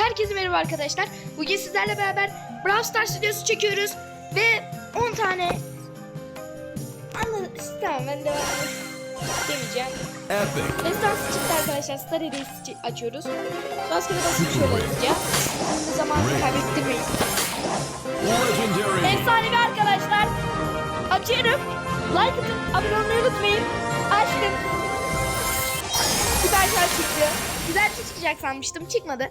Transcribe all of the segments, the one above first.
Herkese merhaba arkadaşlar. Bugün sizlerle beraber Brawl Stars videosu çekiyoruz. Ve 10 tane... Anladım. Tamam ben devam demeyeceğim. Epic. Destansı çıktı arkadaşlar. Star hediyesi açıyoruz. Rastgele basıp şöyle atacağım. Şimdi zamanı kaybettirmeyin. Efsanevi arkadaşlar. Açıyorum. Like atın. Abone olmayı unutmayın. Açtım. Süper şans çıktı. Güzel bir şey çıkacak sanmıştım. Çıkmadı.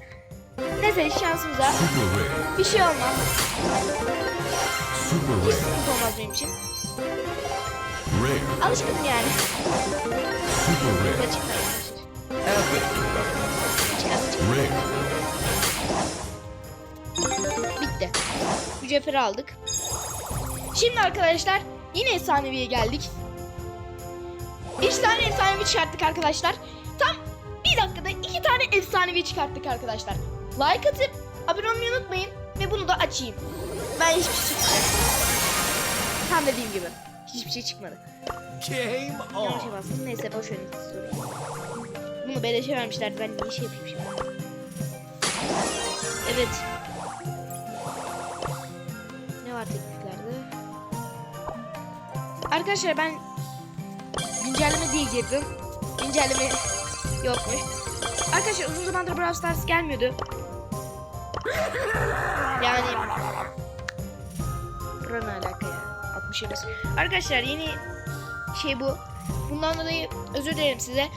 Neyse şansımıza. Bir şey olmaz. Super Hiç sıkıntı olmaz benim için. Rare. Alışkınım yani. Super rare. çıktı. Rare. Bitti. Mücevheri aldık. Şimdi arkadaşlar yine efsaneviye geldik. İki tane efsanevi çıkarttık arkadaşlar. Tam bir dakikada iki tane efsanevi çıkarttık arkadaşlar. Like atıp abone olmayı unutmayın ve bunu da açayım. Ben hiçbir şey çıkmayacak. Tam dediğim gibi. Hiçbir şey çıkmadı. Game Yanlış şey bastım. Neyse boş verin. Bunu beleşe vermişlerdi. Ben niye şey yapayım şimdi? Evet. Ne var tekniklerde? Arkadaşlar ben güncelleme diye girdim. Güncelleme yokmuş. Arkadaşlar uzun zamandır Brawl Stars gelmiyordu. Yani Bura ne alaka ya? 60 MS. Arkadaşlar yeni şey bu. Bundan dolayı özür dilerim size.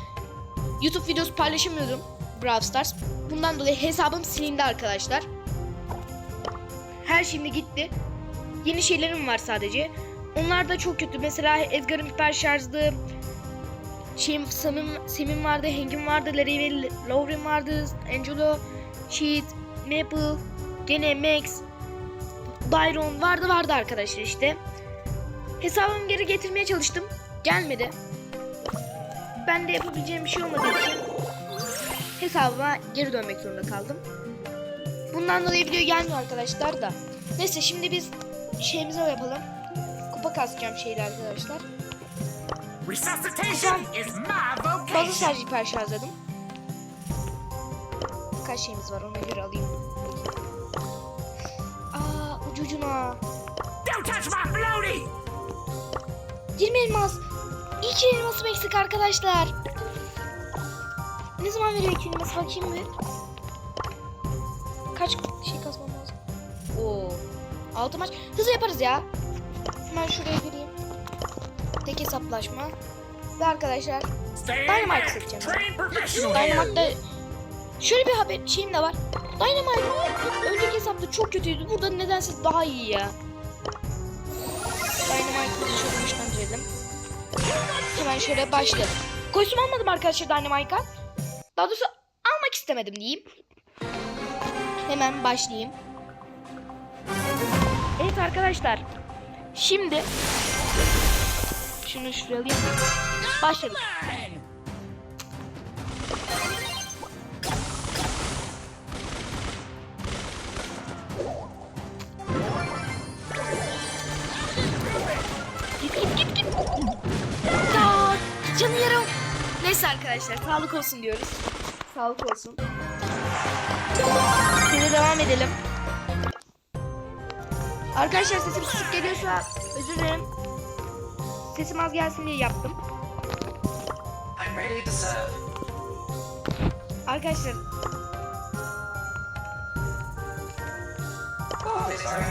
YouTube videosu paylaşamıyordum Brawl Stars. Bundan dolayı hesabım silindi arkadaşlar. Her şimdi gitti. Yeni şeylerim var sadece. Onlar da çok kötü. Mesela Edgar'ın hiper şarjlı. Şeyim, Samim, Semim vardı, Hengim vardı, Larry ve Lauren vardı, Angelo, Sheet, Maple, gene Max, Byron vardı vardı arkadaşlar işte. Hesabımı geri getirmeye çalıştım. Gelmedi. Ben de yapabileceğim bir şey olmadığı için hesabıma geri dönmek zorunda kaldım. Bundan dolayı video gelmiyor arkadaşlar da. Neyse şimdi biz şeyimizi yapalım. Kupa kasacağım şeyler arkadaşlar. Resuscitation is my Fazla vocation. şarj hiper şarjladım. Kaç şeyimiz var ona göre alayım. Aa ucucuna. Don't touch my floaty! 20 elmas. İki elmasım eksik arkadaşlar. Ne zaman veriyor iki elmas bakayım bir. Kaç şey kasmam lazım? Oo. Altı maç. Hızlı yaparız ya. Hemen şuraya gireyim. Tek hesaplaşma. Ve arkadaşlar Dynamite seçeceğim. Dynamite'da şöyle bir haber şeyim de var. Dynamite önceki hesapta çok kötüydü. Burada nedense daha iyi ya. Dynamite'ı şöyle güçlendirelim. Hemen şöyle başlayalım. Kostüm almadım arkadaşlar Dynamite'a. Daha doğrusu almak istemedim diyeyim. Hemen başlayayım. Evet arkadaşlar. Şimdi şunu şuraya alayım. Başladık. Canı yarım. Neyse arkadaşlar sağlık olsun diyoruz. Sağlık olsun. Şimdi devam edelim. Arkadaşlar sesim küçük geliyorsa özür dilerim. Sesim az gelsin diye yaptım. Arkadaşlar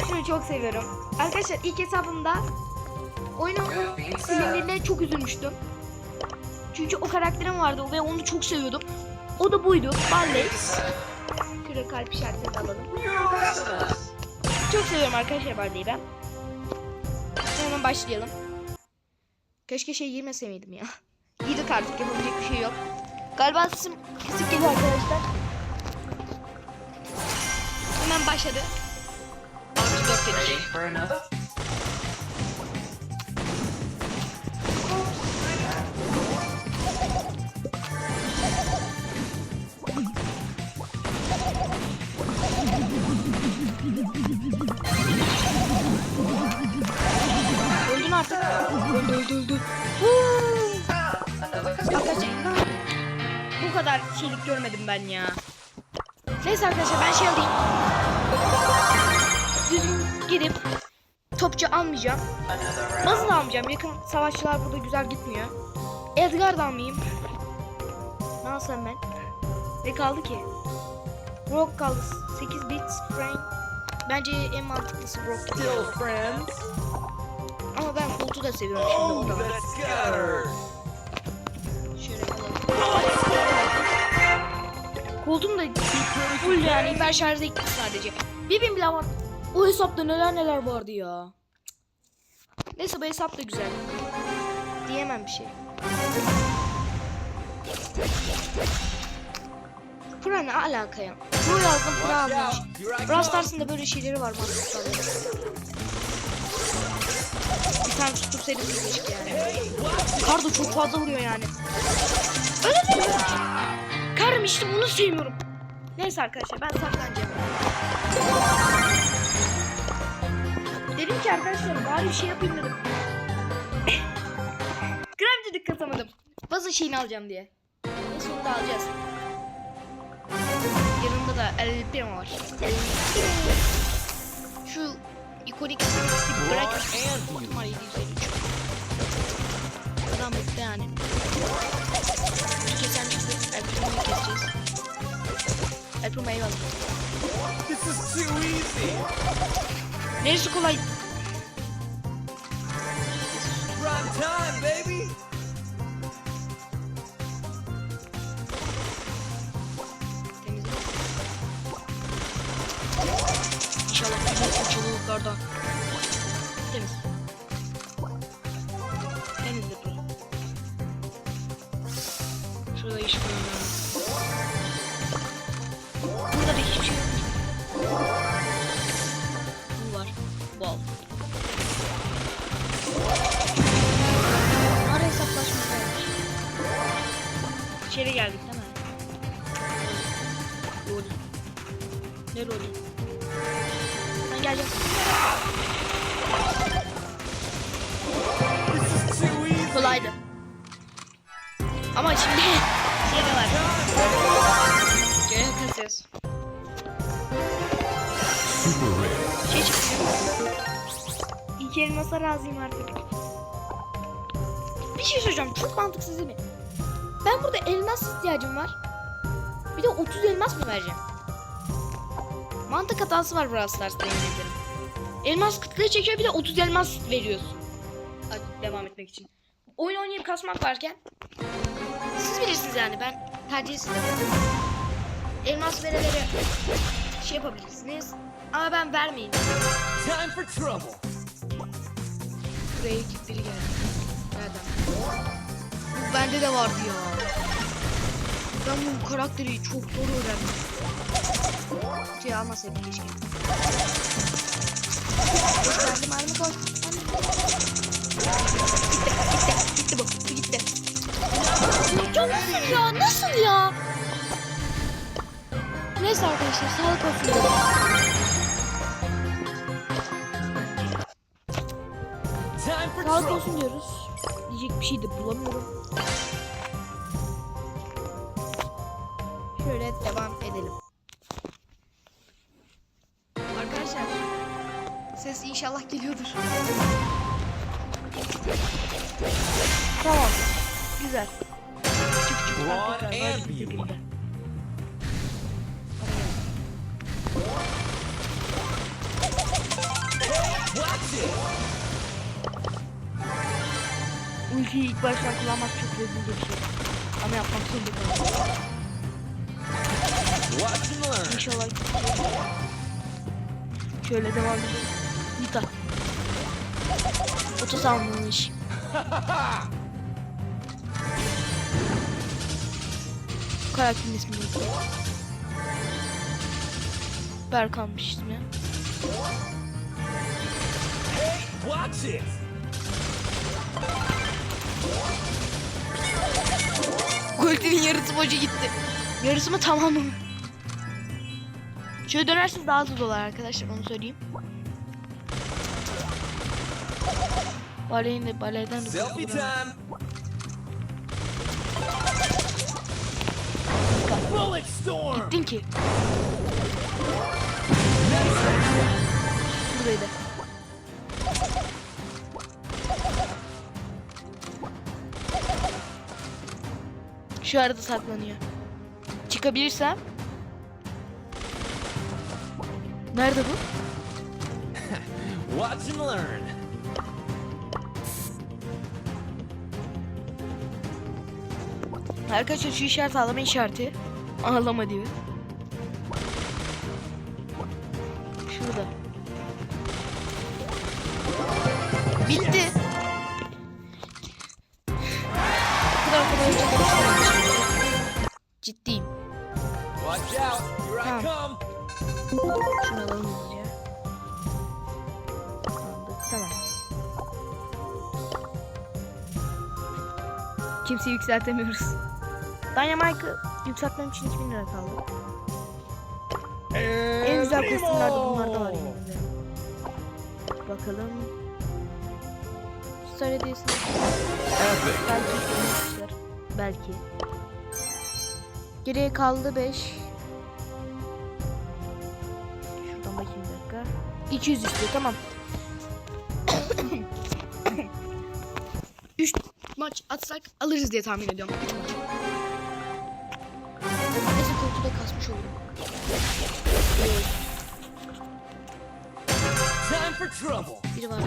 şunu çok seviyorum. Arkadaşlar ilk hesabımda oyunun silindiğinde çok üzülmüştüm. Çünkü o karakterim vardı ve onu çok seviyordum. O da buydu. Barley. Şuraya kalp işaretini alalım. Çok seviyorum arkadaşlar Barley'i ben. Hemen başlayalım. Keşke şey girmese miydim ya. Girdik artık yapabilecek bir şey yok. Galiba sesim kısık geliyor arkadaşlar. Hemen başladı. Artı 4 Öldün artık. Öldü öldü öldü. Arkadaşlar bu kadar şeylik görmedim ben ya. Neyse arkadaşlar ben şey alayım. Düzgün gidip topçu almayacağım. Da almayacağım. Yakın savaşçılar burada güzel gitmiyor. Edgar da almayayım. Ne alsam ben? Ne kaldı ki? Brock kaldı. 8 bit Frank. Bence en mantıklısı Brock. gibi. Still friends? Ama ben Colt'u da seviyorum şimdi o da var. scatter. Şöyle alalım. Koltuğum da full yani hiper şarjda gitti sadece. Bir bin bile var. O hesapta neler neler vardı ya. Neyse bu hesap da güzel. Diyemem bir şey. Pro ne alaka ya? Pro yazdım pro almış. Brawl Stars'ın da böyle şeyleri var mantıklı. Bir tane tutursaydım keşke yani. Kar da çok fazla vuruyor yani. Öyle mi? Karım işte bunu sevmiyorum. Neyse arkadaşlar ben saklanacağım. Dedim ki arkadaşlar bari bir şey yapayım dedim. Gram dedik katamadım. Bazı şeyini alacağım diye. Neyse onu da alacağız. Da El Primo. Şu ikonik bırak. Numara 753. Adam bitti yani. Çıktı. El Primo'yu keseceğiz. El Primo eyvallah. This is too easy. Neresi kolay? Prime time, baby. Güzel Şey. İlk elmasa razıyım artık. Bir şey söyleyeceğim. Çok mantıksız değil mi? Ben burada elmas ihtiyacım var. Bir de 30 elmas mı vereceğim? Mantık hatası var Brawl Stars'ta yemin ederim. Elmas kıtlığı çekiyor bir de 30 elmas veriyorsun. Hadi devam etmek için. Oyun oynayıp kasmak varken siz bilirsiniz yani ben tercih bırakıyorum. Elmas verelere şey yapabilirsiniz. Ama ben vermeyin. Time for trouble. Buraya ekipleri geldi. Nereden? Bu bende de vardı ya. Ben bu karakteri çok zor öğrendim. Şey almasaydım keşke. Koş verdim armı koş. Gitti, gitti, gitti bu, bu gitti. Nasıl ya, nasıl ya? Neyse arkadaşlar, sağlık olsun. Sağlık olsun diyoruz. Diyecek bir şey de bulamıyorum. Şöyle devam edelim. Arkadaşlar ses inşallah geliyordur. Tamam. Güzel. Çık çık tekrar. Watch it. Ultiyi ilk baştan kullanmak çok rezil bir şey. Ama yapmak zorunda kaldım. Learn. İnşallah. Şöyle devam edelim. Nita. Otuz almış. Karakterin ismi neydi? Berkan'mış ismi. Watch it. Ultinin yarısı boşa gitti. Yarısı mı tamamı mı? Şöyle dönerseniz daha hızlı dolar arkadaşlar onu söyleyeyim. Baleyin de baleyden de Selfie time. Bullet Storm. Gittin ki. Şu arada saklanıyor. Çıkabilirsem. Nerede bu? Watch and learn. Arkadaşlar şu işaret ağlama işareti. Ağlama diyor. Ciddiyim. Watch out. Here I Tamam. Şunu alalım hızlıca. Aldık. Tamam. Kimseyi yükseltemiyoruz. Dynamite'ı yükseltmem için 2000 lira kaldı. En güzel kostümler de bunlarda var ederim. Bakalım. Hediyesini Epic. belki. Belki. Geriye kaldı 5. Şuradan bakayım bir dakika. 200 istiyor tamam. 3 maç atsak alırız diye tahmin ediyorum. Üç maç. Neyse koltuğu da kasmış olurum. Time for trouble. Biri var.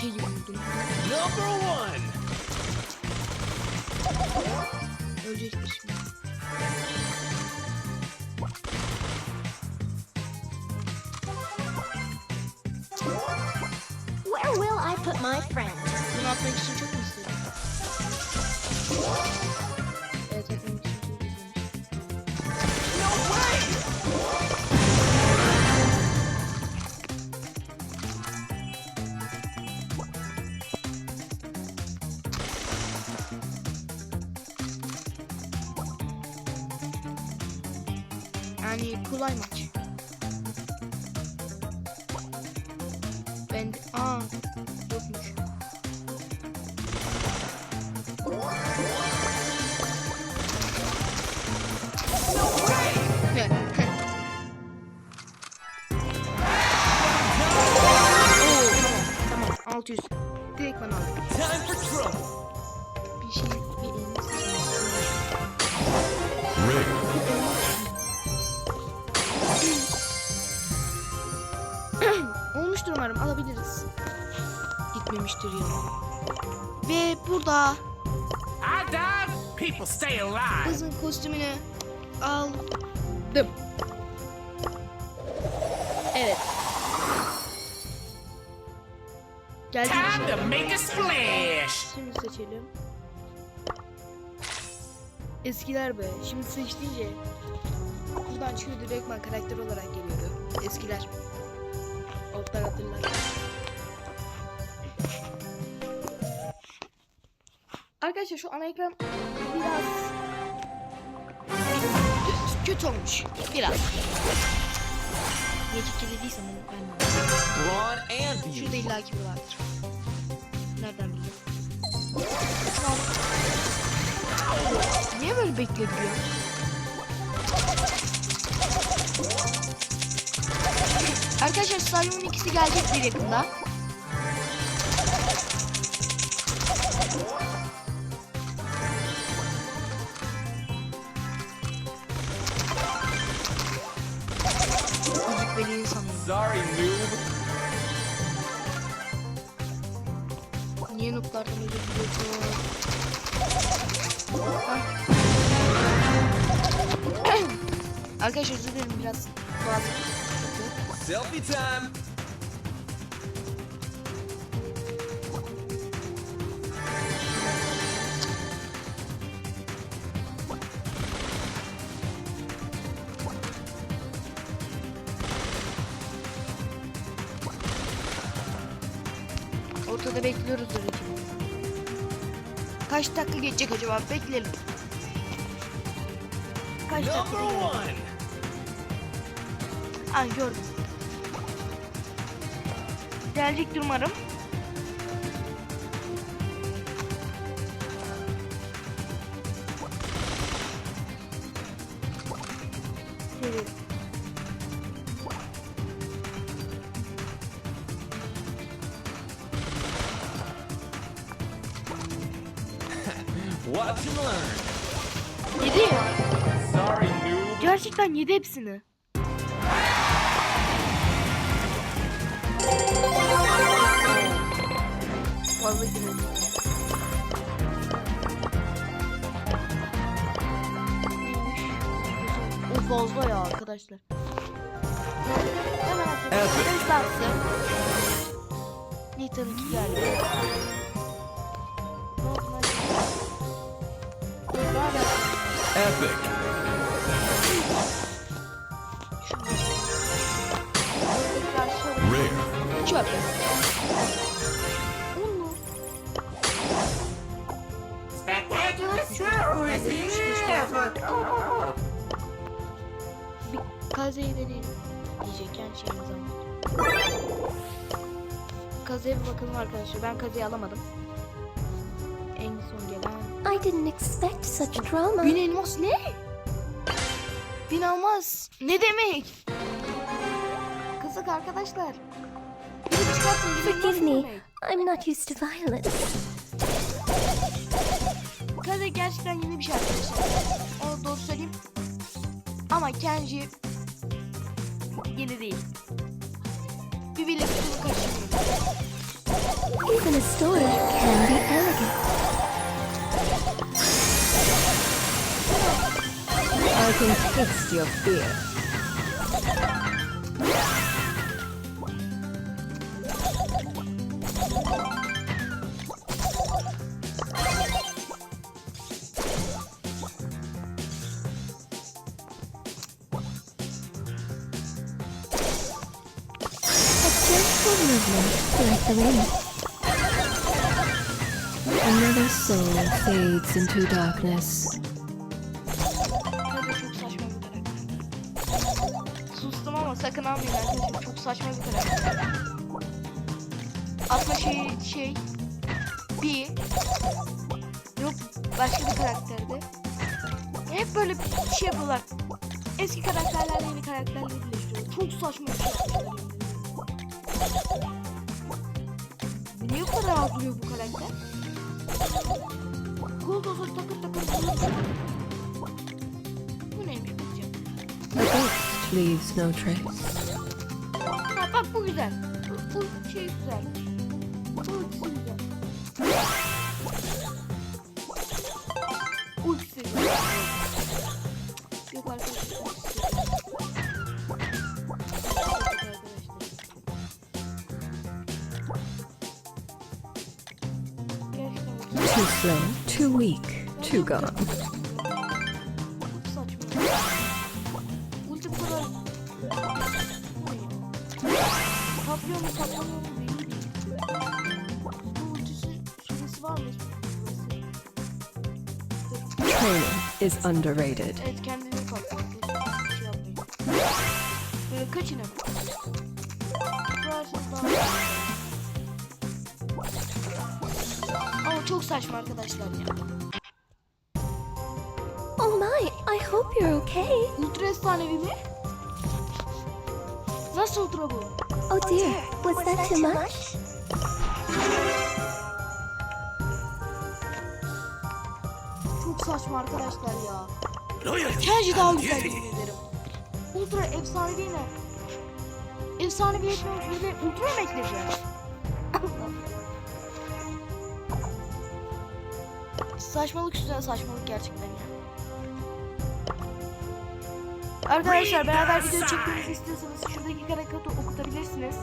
Şey gibi buldum. Number one. Ölecektir şimdi. Where will I put my friend? Bunu atmak için çok mu istedim? Bana al. Time for trouble. Bir şey. Olmuştur umarım alabiliriz. Gitmemiştir ya. Ve burada died, people stay alive. kızın kostümünü aldım. Evet. Geldi. Time to make a splash. Şimdi seçelim. Eskiler be. Şimdi seçtiğince buradan çıkıyor direktman karakter olarak geliyordu. Eskiler. Altlar hatırlar. Arkadaşlar şu ana ekran biraz kötü olmuş. Biraz. Gecikti dediysem ben de. Brawn and Şurada beauty. illaki bir vardır. Nereden bileyim? Niye böyle bekledi ya? Arkadaşlar Stadyumun ikisi gelecek bir yakında. Sorry, Arkadaşlar özür dilerim biraz boğazım. Selfie time. Ortada bekliyoruz öyle. Kaç dakika geçecek acaba? Bekleyelim. One. Ha gördüm. Gelecektir umarım. Watch and learn. Gerçekten yedi hepsini. Fazla. O fazla ya arkadaşlar. Hızlansın. Nathan 2 geldi. Epic. Olur. Bir kazeyi deneyelim. Diyecekken şeyimiz ama. Kazeye bir bakalım arkadaşlar. Ben kazeyi alamadım. En son gelen. I didn't expect such drama. Bin elmas ne? Bin elmas. Ne demek? Kızık arkadaşlar. Forgive me. I'm not used to violence. Kaze gerçekten yeni bir şey arkadaşlar. Onu doğru söyleyeyim. Ama Kenji yeni değil. Bir birlikte bunu kaçırmıyor. Even a story can be elegant. I can taste your fear. Wind. Another soul fades into darkness. Çok saçma bir karakter. Sustum ama sakın almayın arkadaşlar. Çok saçma bir karakter. Aslında şey şey bir yok başka bir karakterdi. Hep böyle bir şey yapıyorlar. Eski karakterlerle yeni karakterleri birleştiriyor. Çok saçma bir şey. Niye bu kadar duruyor bu karakter? Kuldozu takır takır. Bu neymiş bakacağım. Leaves no trace. Ha bak bu güzel. Bu, bu şey güzel. Bu güzel. Too slow, too weak, too gone. Çok saçma. Ulti bu kadar... Patlıyor mu patlamıyor mu belli değil. Bu ultisi süresi var mı? Training is underrated. Evet kendini patlıyor. Şey yapmayın. Böyle kaçın hemen. Çok saçma arkadaşlar ya. Oh my, I hope you're okay. Ultra efsanevi mi? Nasıl ultra bu? Oh dear, was that too much? Çok saçma arkadaşlar ya. Kenji daha güzel yemin ederim. Ultra efsanevi ne? Efsanevi bir de ultra mı ekleyeceğim? Saçmalık üstüne saçmalık gerçekten ya. Arkadaşlar beraber video çekmemizi istiyorsanız şuradaki karikatürü okutabilirsiniz.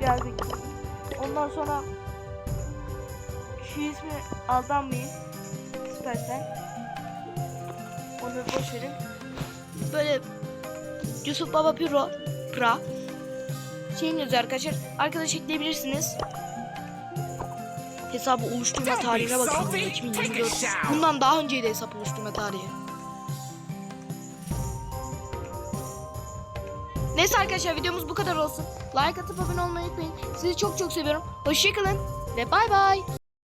Biraz bekleyin. Ondan sonra şu ismi aldanmayın. Süpersen. Onu boş verin. Böyle Yusuf Baba Piro Pra şeyin yazıyor arkadaşlar. Arkadaş ekleyebilirsiniz. Hesabı oluşturma tarihine bakın. salty. 2024. Take a shower. Bundan daha önceydi hesap oluşturma tarihi. Neyse arkadaşlar videomuz bu kadar olsun. Like atıp abone olmayı unutmayın. Sizi çok çok seviyorum. Hoşçakalın ve bay bay.